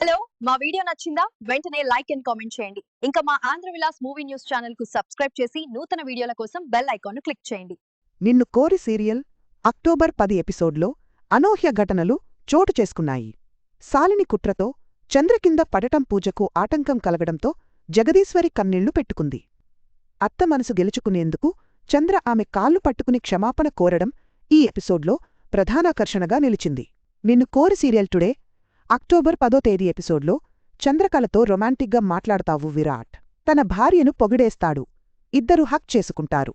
Hello మా video నచ్చిందా? వెంటనే లైక్ అండ్ కామెంట్ చేయండి. ఇంకా మా ఆంధ్ర విలాస్ మూవీ న్యూస్ ఛానల్కు సబ్స్క్రైబ్ చేసి నూతన వీడియోల కోసం బెల్ ఐకాన్ క్లిక్ చేయండి. నిన్ను కోరి సీరియల్ అక్టోబర్ పది ఎపిసోడ్లో అనూహ్య ఘటనలు చోటు చేసుకున్నాయి. సాలిని కుట్రతో చంద్రకింద పడటం పూజకు ఆటంకం కలగడంతో జగదీశ్వరి కన్నీళ్ళు పెట్టుకుంది. అత్త మనసు గెలుచుకునేందుకు చంద్ర ఆమె కాళ్ళు పట్టుకుని క్షమాపణ కోరడం ఈ ఎపిసోడ్లో ప్రధానాకర్షణగా నిలిచింది. నిన్ను కోరి సీరియల్ టుడే అక్టోబర్ పదో తేదీ ఎపిసోడ్లో చంద్రకళతో రొమాంటిక్గా మాట్లాడతావు విరాట్. తన భార్యను పొగిడేస్తాడు. ఇద్దరు హక్ చేసుకుంటారు.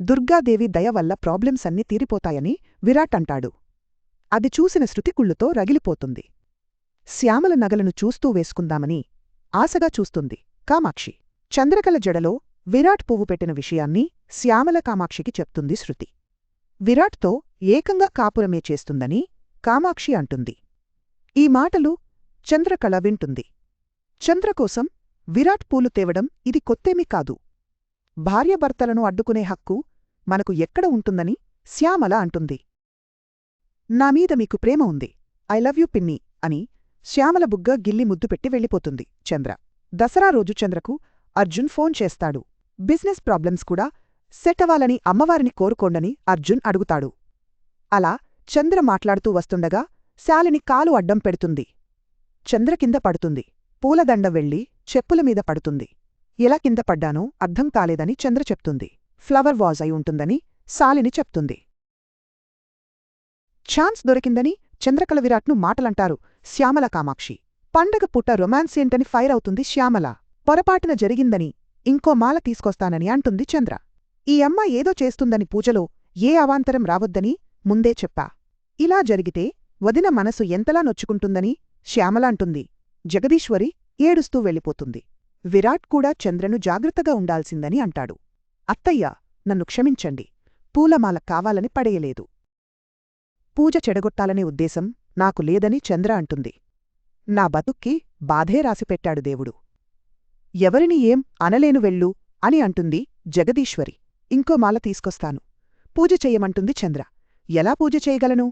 దుర్గాదేవి దయ వల్ల ప్రాబ్లమ్స్ అన్నీ తీరిపోతాయని విరాట్ అంటాడు. అది చూసిన శృతికుళ్ళుతో రగిలిపోతుంది. శ్యామల నగలను చూస్తూ వేసుకుందామని ఆశగా చూస్తుంది. కామాక్షి. చంద్రకల జడలో విరాట్ పువ్వు పెట్టిన విషయాన్ని శ్యామల కామాక్షికి చెప్తుంది శృతి. విరాట్తో ఏకంగా కాపురమే చేస్తుందని కామాక్షి అంటుంది. ఈ మాటలు చంద్రకళ వింటుంది. చంద్రకోసం విరాట్ పూలు తేవడం ఇది కొత్తేమీ కాదు. భార్యభర్తలను అడ్డుకునే హక్కు మనకు ఎక్కడ ఉంటుందని శ్యామల అంటుంది. నామీద మీకు ప్రేమ ఉంది. ఐ లవ్ యూ పిన్ని అని శ్యామల బుగ్గ గిల్లి ముద్దు పెట్టి వెళ్ళిపోతుంది చంద్ర. దసరా రోజు చంద్రకు అర్జున్ ఫోన్ చేస్తాడు. బిజినెస్ ప్రాబ్లమ్స్ కూడా సెట్ అవ్వాలని అమ్మవారిని కోరుకోండని అర్జున్ అడుగుతాడు. అలా చంద్ర మాట్లాడుతూ వస్తుండగా శాలిని కాలు అడ్డం పెడుతుంది. చంద్ర కింద పడుతుంది. పూలదండ వెళ్ళి చెప్పుల మీద పడుతుంది. ఎలా కింద పడ్డానో అర్థం కాలేదని చంద్ర చెప్తుంది. ఫ్లవర్ వాజ్ అయి ఉంటుందని శాలిని చెప్తుంది. ఛాన్స్ దొరికిందని చంద్రకళ విరాట్ను మాటలంటారు శ్యామల కామాక్షి. పండగ పుట్ట రొమాన్స్ ఏంటని ఫైర్ అవుతుంది శ్యామల. పొరపాటున జరిగిందని ఇంకో మాల తీసుకొస్తానని అంటుంది చంద్ర. ఈ అమ్మ ఏదో చేస్తుందని పూజలో ఏ అవాంతరం రావద్దని ముందే చెప్పా. ఇలా జరిగితే వదిన మనసు ఎంతలా నొచ్చుకుంటుందని శ్యామలాంటుంది. జగదీశ్వరి ఏడుస్తూ వెళ్ళిపోతుంది. విరాట్ కూడా చంద్రను జాగ్రత్తగా ఉండాల్సిందని అంటాడు. అత్తయ్య నన్ను క్షమించండి. పూలమాల కావాలని పడేయలేదు. పూజ చెడగొట్టాలనే ఉద్దేశం నాకు లేదని చంద్ర అంటుంది. నా బతుక్కి బాధే రాసిపెట్టాడు దేవుడు. ఎవరిని ఏం అనలేను వెళ్ళు అని అంటుంది జగదీశ్వరి. ఇంకో మాల తీసుకొస్తాను. పూజ చెయ్యమంటుంది చంద్ర. ఎలా పూజ చేయగలను?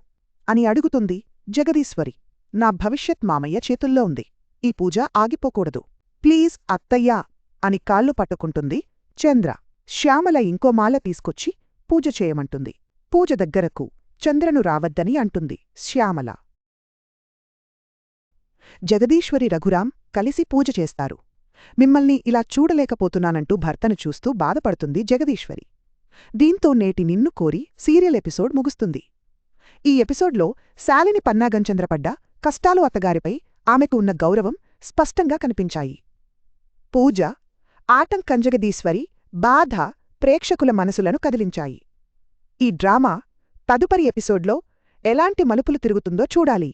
అని అడుగుతుంది జగదీశ్వరి. నా భవిష్యత్ మామయ్య చేతుల్లో ఉంది. ఈ పూజ ఆగిపోకూడదు. ప్లీజ్ అత్తయ్యా అని కాళ్ళు పట్టుకుంటుంది చంద్ర. శ్యామల ఇంకో మాల తీసుకొచ్చి పూజ చేయమంటుంది. పూజ దగ్గరకు చంద్రను రావద్దని అంటుంది శ్యామల. జగదీశ్వరి రఘురాం కలిసి పూజ చేస్తారు. మిమ్మల్ని ఇలా చూడలేకపోతున్నానంటూ భర్తను చూస్తూ బాధపడుతుంది జగదీశ్వరి. దీంతో నేటి నిన్ను కోరి సీరియల్ ఎపిసోడ్ ముగుస్తుంది. ఈ ఎపిసోడ్లో శాలిని పన్నాగంచంద్రపడ్డ కష్టాలు అత్తగారిపై ఆమెకు ఉన్న గౌరవం స్పష్టంగా కనిపించాయి. పూజ ఆటంకంజగదీశ్వరి బాధ ప్రేక్షకుల మనసులను కదిలించాయి. ఈ డ్రామా తదుపరి ఎపిసోడ్లో ఎలాంటి మలుపులు తిరుగుతుందో చూడాలి.